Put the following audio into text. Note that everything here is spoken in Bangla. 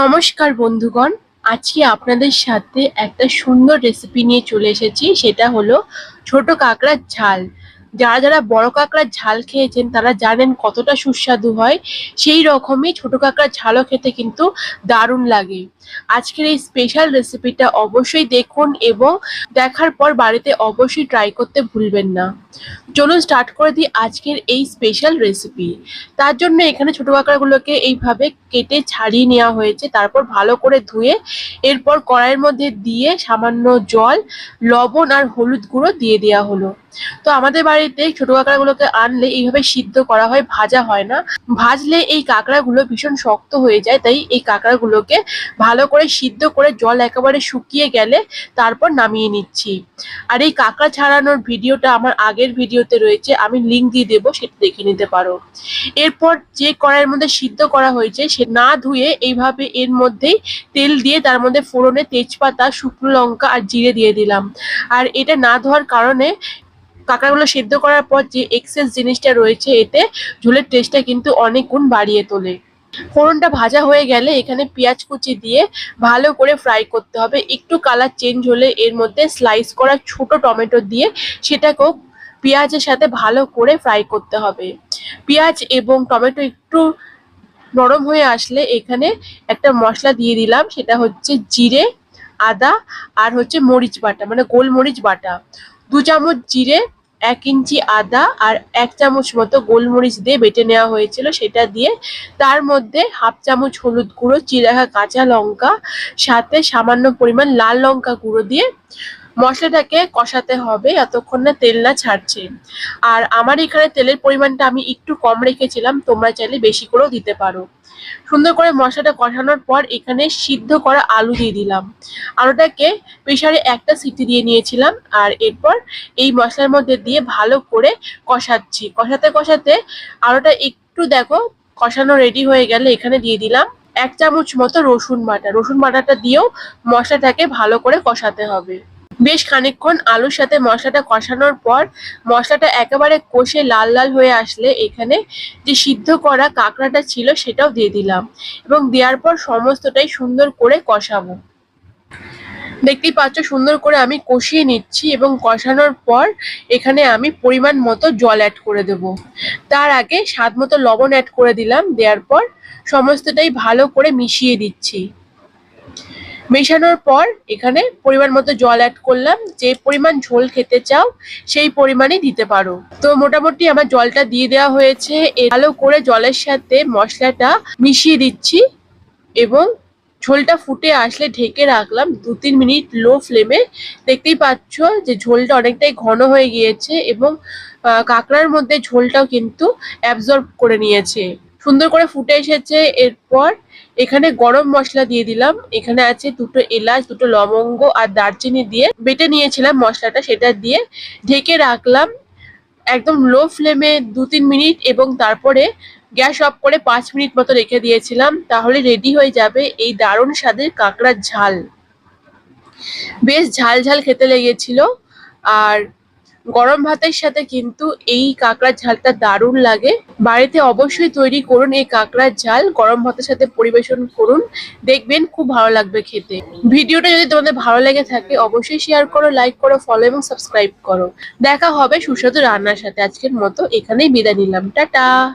নমস্কার বন্ধুগণ, আজকে আপনাদের সাথে একটা সুন্দর রেসিপি নিয়ে চলে এসেছি, সেটা হলো ছোট কাঁকড়ার ঝাল। যারা যারা বড় কাঁকড়ার ঝাল খেয়েছেন, তারা জানেন কতটা সুস্বাদু হয়। সেই রকমই ছোট কাঁকড়ার ঝালও খেতে কিন্তু দারুণ লাগে। আজকের এই স্পেশাল রেসিপিটা অবশ্যই দেখুন এবং দেখার পর বাড়িতে অবশ্যই ট্রাই করতে ভুলবেন না। চলুন স্টার্ট করে দিই আজকের এই স্পেশাল রেসিপি তার জন্য এখানে ছোট কাঁকড়াগুলোকে এইভাবে কেটে ছাড়িয়ে নেওয়া হয়েছে। তারপর ভালো করে ধুয়ে এরপর কড়াইয়ের মধ্যে দিয়ে সামান্য জল, লবণ আর হলুদ গুঁড়ো দিয়ে দেওয়া হলো। তো আমাদের বাড়িতে ছোট কাঁকড়াগুলোকে আনলে এইভাবে সিদ্ধ করা হয়, ভাজা হয় না। ভাজলে এই কাঁকড়াগুলো ভীষণ শক্ত হয়ে যায়, তাই এই কাঁকড়াগুলোকে ভালো করে সিদ্ধ করে জল একেবারে শুকিয়ে গেলে তারপর নামিয়ে নিচ্ছি। আর এই কাঁকড়া ছাড়ানোর ভিডিওটা আমার আগের ভিডিওতে রয়েছে, আমি লিংক দিয়ে দেবো, সেটা দেখে নিতে পারো। এরপর যে কড়াইয়ের মধ্যে সিদ্ধ করা হয়েছে, সে না ধুয়ে এইভাবে এর মধ্যেই তেল দিয়ে তার মধ্যে ফোড়নে তেজপাতা, শুকনো লঙ্কা আর জিরে দিয়ে দিলাম। আর এটা না ধোয়ার কারণে কাঁকড়াগুলো সিদ্ধ করার পর যে এক্সেস জিনিসটা রয়েছে এতে, ঝোলের টেস্টটা কিন্তু অনেক গুণ বাড়িয়ে তোলে। ফোড়নটা ভাজা হয়ে গেলে এখানে পেঁয়াজ কুচি দিয়ে ভালো করে ফ্রাই করতে হবে। একটু কালার চেঞ্জ হলে এর মধ্যে স্লাইস করা ছোট টমেটো দিয়ে সেটাকেও পেঁয়াজের সাথে ভালো করে ফ্রাই করতে হবে। পেঁয়াজ এবং টমেটো একটু নরম হয়ে আসলে এখানে একটা মশলা দিয়ে দিলাম, সেটা হচ্ছে জিরে, আদা আর হচ্ছে মরিচ বাটা মানে গোলমরিচ বাটা। দু চামচ জিরে, এক ইঞ্চি আদা আর এক চামচ মতো গোলমরিচ দিয়ে বেটে নেওয়া হয়েছিল সেটা দিয়ে। তার মধ্যে হাফ চামচ হলুদ গুঁড়ো চিরাঘা কাঁচা লঙ্কা, সাথে সামান্য পরিমাণ লাল লঙ্কা গুঁড়ো দিয়ে মশলাটাকে কষাতে হবে, এতক্ষণ না তেল না ছাড়ছে। আর আমার এখানে তেলের পরিমাণটা আমি একটু কম রেখেছিলাম, তোমরা চাইলে বেশি করেও দিতে পারো। সুন্দর করে মশলাটা কষানোর পর এখানে সিদ্ধ করা আলু দিয়ে দিলাম। আলুটাকে প্রেশারে একটা সিটি দিয়ে নিয়েছিলাম, আর এরপর এই মশলার মধ্যে দিয়ে ভালো করে কষাচ্ছি। কষাতে কষাতে আলুটা একটু দেখো, কষানো রেডি হয়ে গেলে এখানে দিয়ে দিলাম এক চামচ মতো রসুন বাটা। রসুন বাটাটা দিয়েও মশলাটাকে ভালো করে কষাতে হবে। বেশ খানিকক্ষণ আলুর সাথে মশলাটা কষানোর পর মশলাটা একেবারে কষে লাল লাল হয়ে আসলে এখানে যে সিদ্ধ করা কাঁকড়াটা ছিল সেটাও দিয়ে দিলাম এবং দেওয়ার পর সমস্তটাই সুন্দর করে কষাবো। দেখতেই পাচ্ছ সুন্দর করে আমি কষিয়ে নিচ্ছি এবং কষানোর পর এখানে আমি পরিমাণ মতো জল অ্যাড করে দেব। তার আগে স্বাদ মতো লবণ অ্যাড করে দিলাম, দেওয়ার পর সমস্তটাই ভালো করে মিশিয়ে দিচ্ছি। মেশানোর পর এখানে পরিমাণ মতো জল অ্যাড করলাম। যে পরিমাণ ঝোল খেতে চাও, সেই পরিমাণই দিতে পারো। তো মোটামুটি আমার জলটা দিয়ে দেওয়া হয়েছে। ভালো করে জলের সাথে মশলাটা মিশিয়ে দিচ্ছি এবং ঝোলটা ফুটে আসলে ঢেকে রাখলাম দু তিন মিনিট লো ফ্লেমে। দেখতেই পাচ্ছ যে ঝোলটা অনেকটাই ঘন হয়ে গিয়েছে এবং কাঁকড়ার মধ্যে ঝোলটাও কিন্তু অ্যাবজর্ব করে নিয়েছে। সুন্দর করে ফুটে এসেছে। এরপর এখানে গরম মশলা দিয়ে দিলাম। এখানে আছে দুটো এলাচ, দুটো লবঙ্গ আর দারচিনি দিয়ে বেটে নিয়েছিলাম মশলাটা সেটা দিয়ে। ঢেকে রাখলাম একদম লো ফ্লেমে দু তিন মিনিট এবং তারপরে গ্যাস অফ করে পাঁচ মিনিট মতো রেখে দিয়েছিলাম। তাহলে রেডি হয়ে যাবে এই দারুণ স্বাদের কাঁকড়ার ঝাল। বেশ ঝাল ঝাল খেতে লেগেছিল। আর গরম ভাতের সাথে কিন্তু এই কাঁকড়ার ঝালটা দারুণ লাগে। বাড়িতে অবশ্যই তৈরি করুন এই কাঁকড়ার ঝাল, গরম ভাতের সাথে পরিবেশন করুন। দেখবেন খুব ভালো লাগবে খেতে। ভিডিওটা যদি তোমাদের ভালো লেগে থাকে, অবশ্যই শেয়ার করো লাইক করো ফলো এবং সাবস্ক্রাইব করো। দেখা হবে সুস্বাদু রান্নার সাথে। আজকের মতো এখানেই বিদায় নিলাম। টাটা!